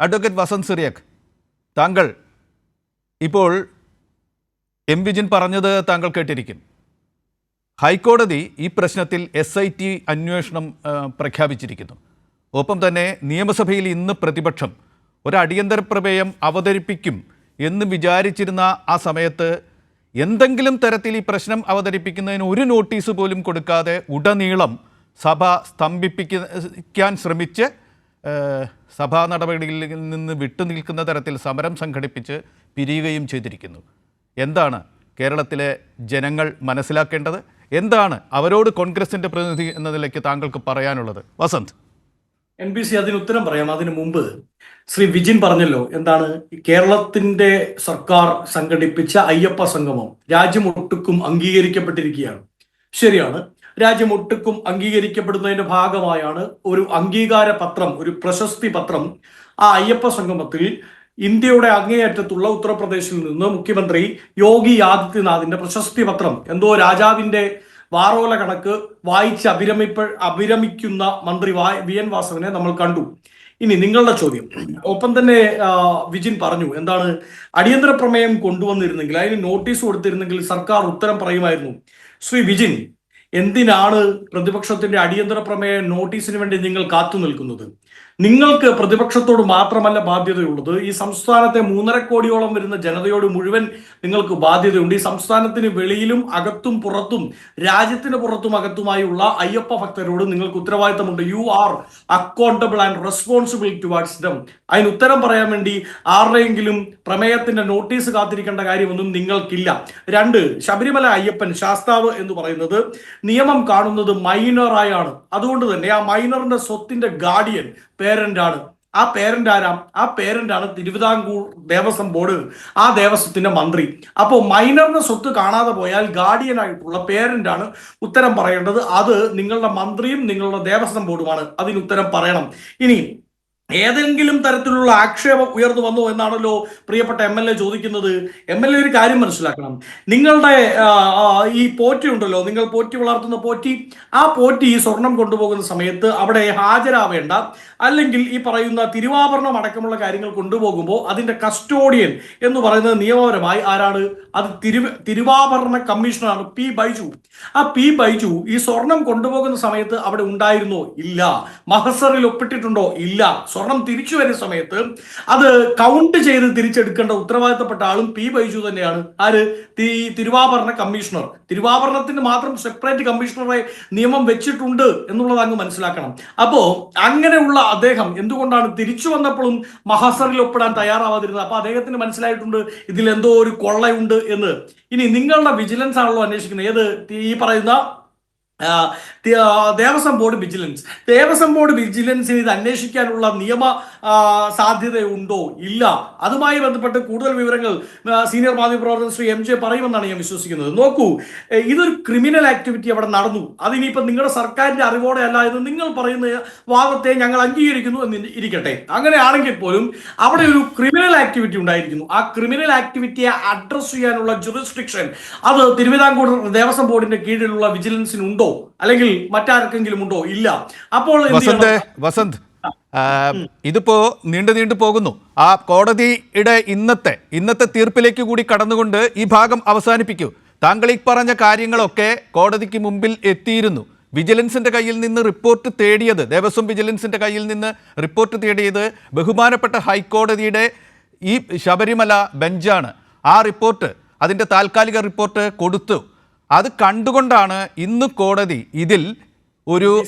Advocate Vasant Cyriac താങ്കൾ ഇപ്പോൾ M Vijin പറഞ്ഞത് താങ്കൾ കേട്ടിരിക്കും. ഹൈക്കോടതി ഈ പ്രശ്നത്തിൽ എസ് ഐ ടി അന്വേഷണം പ്രഖ്യാപിച്ചിരിക്കുന്നു. ഒപ്പം തന്നെ നിയമസഭയിൽ ഇന്ന് പ്രതിപക്ഷം ഒരു അടിയന്തര പ്രമേയം അവതരിപ്പിക്കും എന്ന് വിചാരിച്ചിരുന്ന ആ സമയത്ത് എന്തെങ്കിലും തരത്തിൽ ഈ പ്രശ്നം അവതരിപ്പിക്കുന്നതിന് ഒരു നോട്ടീസ് പോലും കൊടുക്കാതെ ഉടനീളം സഭ സ്തംഭിപ്പിക്കാൻ ശ്രമിച്ച് സഭാ നടപടികളിൽ നിന്ന് വിട്ടുനിൽക്കുന്ന തരത്തിൽ സമരം സംഘടിപ്പിച്ച് പിരിയുകയും ചെയ്തിരിക്കുന്നു. എന്താണ് കേരളത്തിലെ ജനങ്ങൾ മനസ്സിലാക്കേണ്ടത്? എന്താണ് അവരോട് കോൺഗ്രസിന്റെ പ്രതിനിധി എന്ന നിലയ്ക്ക് താങ്കൾക്ക് പറയാനുള്ളത്? വസന്ത്. എൻ ബി സി അതിന് ഉത്തരം പറയാം. അതിനു മുമ്പ് ശ്രീ വിജിൻ പറഞ്ഞല്ലോ എന്താണ് കേരളത്തിന്റെ സർക്കാർ സംഘടിപ്പിച്ച അയ്യപ്പ സംഗമം രാജ്യമൊട്ടുക്കും അംഗീകരിക്കപ്പെട്ടിരിക്കുകയാണ്. ശരിയാണ്. രാജ്യമൊട്ടുക്കും അംഗീകരിക്കപ്പെടുന്നതിന്റെ ഭാഗമായാണ് ഒരു അംഗീകാര പത്രം ഒരു പ്രശസ്തി പത്രം. ആ അയ്യപ്പ സംഗമത്തിൽ ഇന്ത്യയുടെ അങ്ങേയറ്റത്തുള്ള ഉത്തർപ്രദേശിൽ നിന്ന് മുഖ്യമന്ത്രി യോഗി ആദിത്യനാഥിന്റെ പ്രശസ്തി പത്രം. എന്തോ രാജാവിന്റെ വാറോല കണക്ക് വായിച്ച് അഭിരമിപ്പ അഭിരമിക്കുന്ന മന്ത്രി വാ- എൻ വാസവനെ നമ്മൾ കണ്ടു. ഇനി നിങ്ങളുടെ ചോദ്യം. ഒപ്പം തന്നെ വിജിൻ പറഞ്ഞു എന്താണ് അടിയന്തര പ്രമേയം കൊണ്ടുവന്നിരുന്നെങ്കിൽ അതിന് നോട്ടീസ് കൊടുത്തിരുന്നെങ്കിൽ സർക്കാർ ഉത്തരം പറയുമായിരുന്നു. ശ്രീ വിജിൻ എന്തിനാണ് പ്രതിപക്ഷത്തിന്റെ അടിയന്തര പ്രമേയ നോട്ടീസിന് വേണ്ടി നിങ്ങൾ കാത്തു നിൽക്കുന്നത്? നിങ്ങൾക്ക് പ്രതിപക്ഷത്തോട് മാത്രമല്ല ബാധ്യതയുള്ളത്. ഈ സംസ്ഥാനത്തെ മൂന്നര കോടിയോളം വരുന്ന ജനതയോട് മുഴുവൻ നിങ്ങൾക്ക് ബാധ്യതയുണ്ട്. ഈ സംസ്ഥാനത്തിന് വെളിയിലും അകത്തും പുറത്തും രാജ്യത്തിന് പുറത്തും അകത്തുമായുള്ള അയ്യപ്പ ഭക്തരോട് നിങ്ങൾക്ക് ഉത്തരവാദിത്തമുണ്ട്. You are accountable and responsible towards them അതിന് ഉത്തരം പറയാൻ വേണ്ടി ആരുടെയെങ്കിലും പ്രമേയത്തിന്റെ നോട്ടീസ് കാത്തിരിക്കേണ്ട കാര്യമൊന്നും നിങ്ങൾക്കില്ല. രണ്ട് ശബരിമല അയ്യപ്പൻ ശാസ്താവ് എന്ന് പറയുന്നത് നിയമം കാണുന്നത് മൈനറായാണ് അതുകൊണ്ട് തന്നെ ആ മൈനറിന്റെ സ്വത്തിന്റെ ഗാർഡിയൻ പേരന്റ് ആണ് ആ പേരന്റ് ആരാം ആ പേരന്റ് ആണ് തിരുവിതാംകൂർ ദേവസ്വം ബോർഡ് ആ ദേവസ്വത്തിന്റെ മന്ത്രി. അപ്പോൾ മൈനറിന് സ്വത്ത് കാണാതെ പോയാൽ ഗാർഡിയൻ ആയിട്ടുള്ള ആണ് ഉത്തരം പറയേണ്ടത്. അത് നിങ്ങളുടെ മന്ത്രിയും നിങ്ങളുടെ ദേവസ്വം ബോർഡുമാണ്. അതിന് ഉത്തരം പറയണം. ഇനി ഏതെങ്കിലും തരത്തിലുള്ള ആക്ഷേപം ഉയർന്നു വന്നു എന്നാണല്ലോ പ്രിയപ്പെട്ട എം എൽ എ ചോദിക്കുന്നത്. എം എൽ എ ഒരു കാര്യം മനസ്സിലാക്കണം. നിങ്ങളുടെ ഈ പോറ്റി ഉണ്ടല്ലോ നിങ്ങൾ പോറ്റി വളർത്തുന്ന പോറ്റി ആ പോറ്റി ഈ സ്വർണം കൊണ്ടുപോകുന്ന സമയത്ത് അവിടെ ഹാജരാവേണ്ട അല്ലെങ്കിൽ ഈ പറയുന്ന തിരുവാഭരണം അടക്കമുള്ള കാര്യങ്ങൾ കൊണ്ടുപോകുമ്പോൾ അതിന്റെ കസ്റ്റോഡിയൻ എന്ന് പറയുന്നത് നിയമപരമായി ആരാണ്? അത് തിരു തിരുവാഭരണ കമ്മീഷണറാണ് പി ബൈജു. ആ പി ബൈജു ഈ സ്വർണം കൊണ്ടുപോകുന്ന സമയത്ത് അവിടെ ഉണ്ടായിരുന്നോ? ഇല്ല. മഹസറിൽ ഒപ്പിട്ടിട്ടുണ്ടോ? ഇല്ല. സ്വർണം തിരിച്ചു വരുന്ന സമയത്ത് അത് കൗണ്ട് ചെയ്ത് തിരിച്ചെടുക്കേണ്ട ഉത്തരവാദിത്തപ്പെട്ട ആളും പി ബൈജു തന്നെയാണ്. ആര്? തിരുവാഭരണ കമ്മീഷണർ. തിരുവാഭരണത്തിന് മാത്രം സെപ്പറേറ്റ് കമ്മീഷണറെ നിയമം വെച്ചിട്ടുണ്ട് എന്നുള്ളത് അങ്ങ് മനസ്സിലാക്കണം. അപ്പോ അങ്ങനെയുള്ള അദ്ദേഹം എന്തുകൊണ്ടാണ് തിരിച്ചു വന്നപ്പോഴും മഹാസറിൽ ഒപ്പിടാൻ തയ്യാറാവാതിരുന്നത്? അപ്പൊ അദ്ദേഹത്തിന് മനസ്സിലായിട്ടുണ്ട് ഇതിൽ എന്തോ ഒരു കൊള്ളയുണ്ട് എന്ന്. ഇനി നിങ്ങളുടെ വിജിലൻസ് ആണല്ലോ അന്വേഷിക്കുന്നത്. ഏത്? ഈ പറയുന്ന Devaswom board vigilance. Devaswom board വിജിലൻസിന് ഇത് അന്വേഷിക്കാനുള്ള നിയമ സാധ്യതയുണ്ടോ? ഇല്ല. അതുമായി ബന്ധപ്പെട്ട് കൂടുതൽ വിവരങ്ങൾ സീനിയർ മാധ്യമ മാധ്യമപ്രവർത്തകൻ ശ്രീ എം ജെ പറയുമെന്നാണ് ഞാൻ വിശ്വസിക്കുന്നത്. നോക്കൂ ഇതൊരു ക്രിമിനൽ ആക്ടിവിറ്റി അവിടെ നടന്നു. അതിനിപ്പോൾ നിങ്ങളുടെ സർക്കാരിന്റെ അറിവോടെ അല്ല എന്ന് നിങ്ങൾ പറയുന്ന വാദത്തെ ഞങ്ങൾ അംഗീകരിക്കുന്നു എന്ന് ഇരിക്കട്ടെ. അങ്ങനെയാണെങ്കിൽ പോലും അവിടെ ഒരു ക്രിമിനൽ ആക്ടിവിറ്റി ഉണ്ടായിരിക്കുന്നു. ആ ക്രിമിനൽ ആക്ടിവിറ്റിയെ അഡ്രസ് ചെയ്യാനുള്ള ജുറിസ്ട്രിക്ഷൻ അത് തിരുവിതാംകൂർ ദേവസ്വം ബോർഡിന്റെ കീഴിലുള്ള വിജിലൻസിനുണ്ടോ? അല്ലെങ്കിൽ മറ്റാർക്കെങ്കിലും ഉണ്ടോ? ഇല്ല. അപ്പോൾ വസന്ത്. ഇതിപ്പോ നീണ്ടു നീണ്ടു പോകുന്നു. ആ കോടതിയുടെ ഇന്നത്തെ ഇന്നത്തെ തീർപ്പിലേക്ക് കൂടി കടന്നുകൊണ്ട് ഈ ഭാഗം അവസാനിപ്പിക്കൂ. താങ്കൾ ഈ പറഞ്ഞ കാര്യങ്ങളൊക്കെ കോടതിക്ക് മുമ്പിൽ എത്തിയിരുന്നു. വിജിലൻസിന്റെ കയ്യിൽ നിന്ന് റിപ്പോർട്ട് തേടിയത് ദേവസ്വം വിജിലൻസിന്റെ കയ്യിൽ നിന്ന് റിപ്പോർട്ട് തേടിയത് ബഹുമാനപ്പെട്ട ഹൈക്കോടതിയുടെ ഈ ശബരിമല ബെഞ്ചാണ്. ആ റിപ്പോർട്ട് അതിന്റെ താൽക്കാലിക റിപ്പോർട്ട് കൊടുത്തു. അത് കണ്ടുകൊണ്ടാണ് ഇന്ന് കോടതി ഇതിൽ ഒരു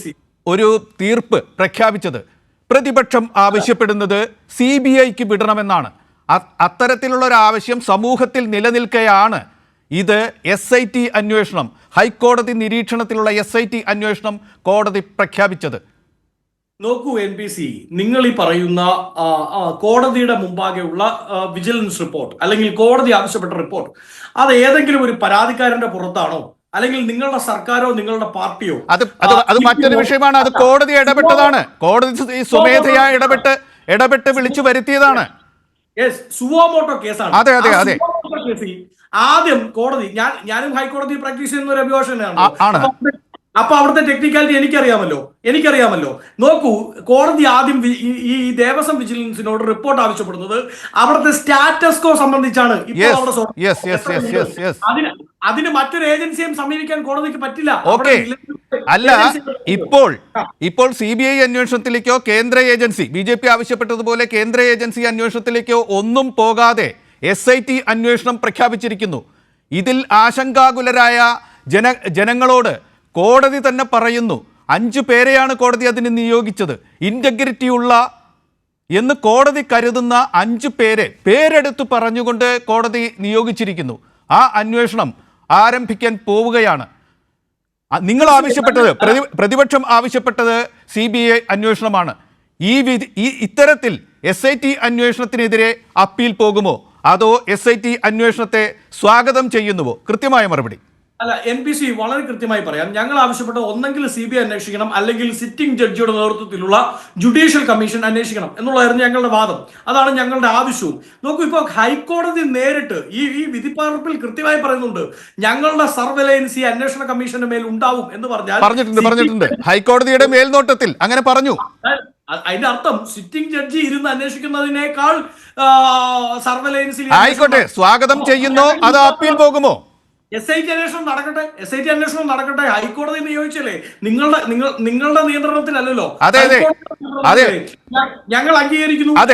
ഒരു തീർപ്പ് പ്രഖ്യാപിച്ചത്. പ്രതിപക്ഷം ആവശ്യപ്പെടുന്നത് സി ബി ഐക്ക് വിടണമെന്നാണ്. അത്തരത്തിലുള്ള ഒരു ആവശ്യം സമൂഹത്തിൽ നിലനിൽക്കെയാണ്. ഇത് എസ് ഐ ടി അന്വേഷണം ഹൈക്കോടതി നിരീക്ഷണത്തിലുള്ള എസ് ഐ ടി അന്വേഷണം കോടതി പ്രഖ്യാപിച്ചത്. നോക്കൂ എൻ പി സി നിങ്ങൾ ഈ പറയുന്ന കോടതിയുടെ മുമ്പാകെയുള്ള വിജിലൻസ് റിപ്പോർട്ട് അല്ലെങ്കിൽ കോടതി ആവശ്യപ്പെട്ട റിപ്പോർട്ട് അത് ഏതെങ്കിലും ഒരു പരാതിക്കാരന്റെ പുറത്താണോ? അല്ലെങ്കിൽ നിങ്ങളുടെ സർക്കാരോ നിങ്ങളുടെ പാർട്ടിയോ അത് അത് മറ്റൊരു വിഷയമാണ്. അത് കോടതി ഇടപെട്ടതാണ്. കോടതി സ്വമേധയാ ഇടപെട്ട് ഇടപെട്ട് വിളിച്ചു വരുത്തിയതാണ്. സുവോമോട്ടോ കേസാണ്. അതെ, അതെ, അതെ. കേസിൽ ആദ്യം കോടതി ഞാൻ ഞാനും ഹൈക്കോടതി പ്രാക്ടീസ് ചെയ്യുന്ന ഒരു അഭിഭാഷകനാണ്. അപ്പൊ അവിടുത്തെ ടെക്നിക്കാലിറ്റി എനിക്കറിയാമല്ലോ എനിക്കറിയാമല്ലോ. നോക്കൂ കോടതി ആദ്യം ഈ- ദേവസ്വം വിജിലൻസിനോട് റിപ്പോർട്ട് ആവശ്യപ്പെടുന്നത് അവിടുത്തെ സ്റ്റാറ്റസ് കോ സംബന്ധിച്ചാണ്. അതിന് അതിന് മറ്റൊരു ഏജൻസിയും സമീപിക്കാൻ കോടതിക്ക് പറ്റില്ല. അല്ല ഇപ്പോൾ ഇപ്പോൾ സി ബി ഐ അന്വേഷണത്തിലേക്കോ കേന്ദ്ര ഏജൻസി ബി ജെ പി ആവശ്യപ്പെട്ടതുപോലെ കേന്ദ്ര ഏജൻസി അന്വേഷണത്തിലേക്കോ ഒന്നും പോകാതെ എസ് ഐ ടി അന്വേഷണം പ്രഖ്യാപിച്ചിരിക്കുന്നു. ഇതിൽ ആശങ്കാകുലരായ ജന ജനങ്ങളോട് കോടതി തന്നെ പറയുന്നു അഞ്ചു പേരെയാണ് കോടതി അതിന് നിയോഗിച്ചത്. ഇന്റഗ്രിറ്റി ഉള്ള എന്ന് കോടതി കരുതുന്ന അഞ്ചു പേരെ പേരെടുത്ത് പറഞ്ഞുകൊണ്ട് കോടതി നിയോഗിച്ചിരിക്കുന്നു. ആ അന്വേഷണം ആരംഭിക്കാൻ പോവുകയാണ്. നിങ്ങൾ ആവശ്യപ്പെട്ടത് പ്രതി പ്രതിപക്ഷം ആവശ്യപ്പെട്ടത് സി ബി ഐ അന്വേഷണമാണ്. ഈ വിധി ഈ ഇത്തരത്തിൽ എസ് ഐ ടി അന്വേഷണത്തിനെതിരെ അപ്പീൽ പോകുമോ? അതോ എസ് ഐ ടി അന്വേഷണത്തെ സ്വാഗതം ചെയ്യുന്നുവോ? കൃത്യമായ മറുപടി. അല്ല എൻ പി സി വളരെ കൃത്യമായി പറയാം. ഞങ്ങൾ ആവശ്യപ്പെട്ട ഒന്നെങ്കിൽ സി ബി ഐ അന്വേഷിക്കണം അല്ലെങ്കിൽ സിറ്റിംഗ് ജഡ്ജിയുടെ നേതൃത്വത്തിലുള്ള ജുഡീഷ്യൽ കമ്മീഷൻ അന്വേഷിക്കണം എന്നുള്ളതായിരുന്നു ഞങ്ങളുടെ വാദം. അതാണ് ഞങ്ങളുടെ ആവശ്യവും. നോക്കൂ ഇപ്പോൾ ഹൈക്കോടതി നേരിട്ട് ഈ ഈ വിധിപ്പാർപ്പിൽ കൃത്യമായി പറയുന്നുണ്ട് ഞങ്ങളുടെ സർവലയൻസ് ഈ അന്വേഷണ കമ്മീഷന്റെ മേൽ ഉണ്ടാവും എന്ന് പറഞ്ഞാൽ പറഞ്ഞിട്ടുണ്ട് പറഞ്ഞിട്ടുണ്ട്. ഹൈക്കോടതിയുടെ മേൽനോട്ടത്തിൽ അങ്ങനെ പറഞ്ഞു. അതിന്റെ അർത്ഥം സിറ്റിംഗ് ജഡ്ജി ഇരുന്ന് അന്വേഷിക്കുന്നതിനേക്കാൾ സർവലയൻസിൽ ആയിക്കോട്ടെ സ്വാഗതം ചെയ്യുന്നു. അത് അപ്പീൽ പോകുമോ? എസ് ഐ ടി അന്വേഷണം നടക്കട്ടെ. എസ് ഐ ടി അന്വേഷണം നടക്കട്ടെ. ഹൈക്കോടതി നിയോഗിച്ചല്ലേ? നിങ്ങളുടെ നിങ്ങൾ നിങ്ങളുടെ നിയന്ത്രണത്തിലല്ലോ? അതെ, ഞങ്ങൾ അംഗീകരിക്കുന്നു.